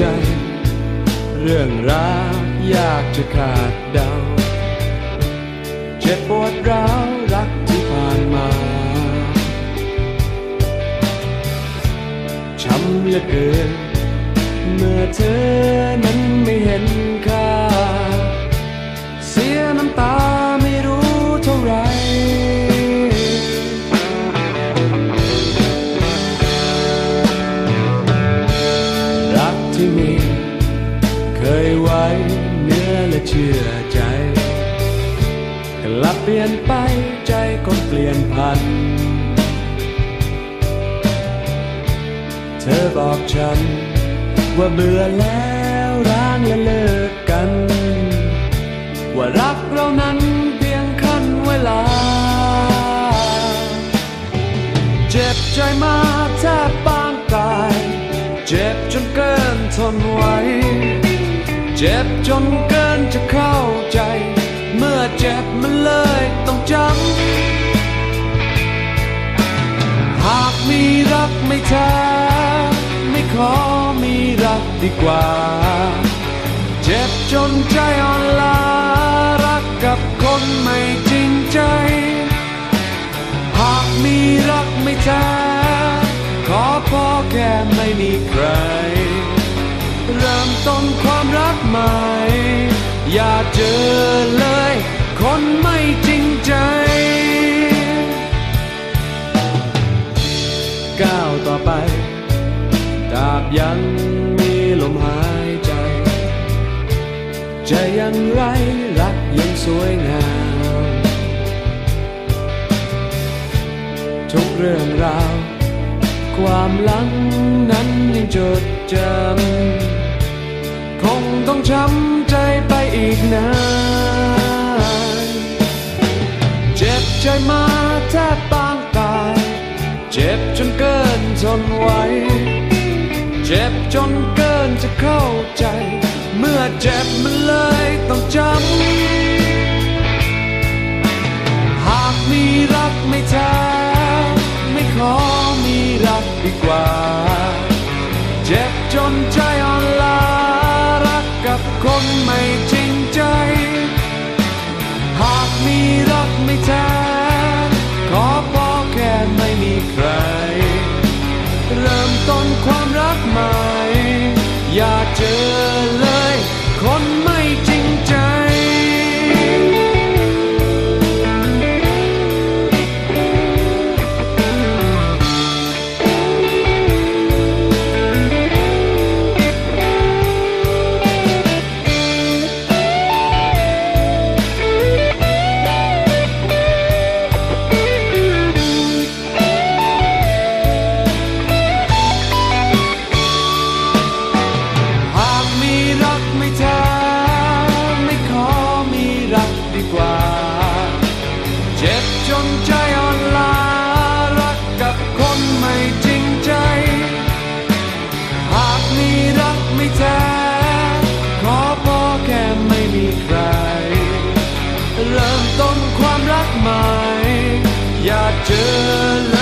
จ เรื่องรักยากจะขาดเดา เจ็บปวดร้าวรักที่ผ่านมาช้ำเหลือเกินเมื่อเธอนั้นไม่เห็น ที่มี เคยไว้เนื้อและเชื่อใจกลับเปลี่ยนไปใจคนเปลี่ยนพัน เธอบอกฉัน ว่าเบื่อแล้วร้างและเลิกกัน ว่ารักเรานั้นเพียงขั้นเวลา เจ็บใจมาแทบปางตาย เจ็บจน ทนไหวเจ็บจนเกินจะเข้าใจ เมื่อเจ็บมันเลยต้องจำ หากมีรักไม่แท้ไม่ขอมีรักดีกว่า เจ็บจนใจอ่อนล้ารักกับคนไม่ ความรักใหม่อย่าเจอเลย คนไม่จริงใจ ก้าวต่อไปตราบยังมีลมหายใจ จะยังไรรักยังสวยงาม ทุกเรื่องราว ความหลังนั้นยังจดจำ ใจมาแทบปางตาย เจ็บจนเกินทนไหวเจ็บจนเกินจะเข้าใจ เมื่อเจ็บมันเลยต้องจำ หากมีรักไม่แท้ไม่ขอมีรักดีกว่า เจ็บจนใจอ่อนล้ารักกับคนไม่จริงใจ หากมีรักไม่แท้ ไม่แท้ไม่ขอมีรักดีกว่า เจ็บจนใจอ่อนล้ารักกับคนไม่จริงใจ หากมีรักไม่แท้ขอพอแค่ไม่มีใคร เริ่มต้นความรักใหม่ อย่าเจอ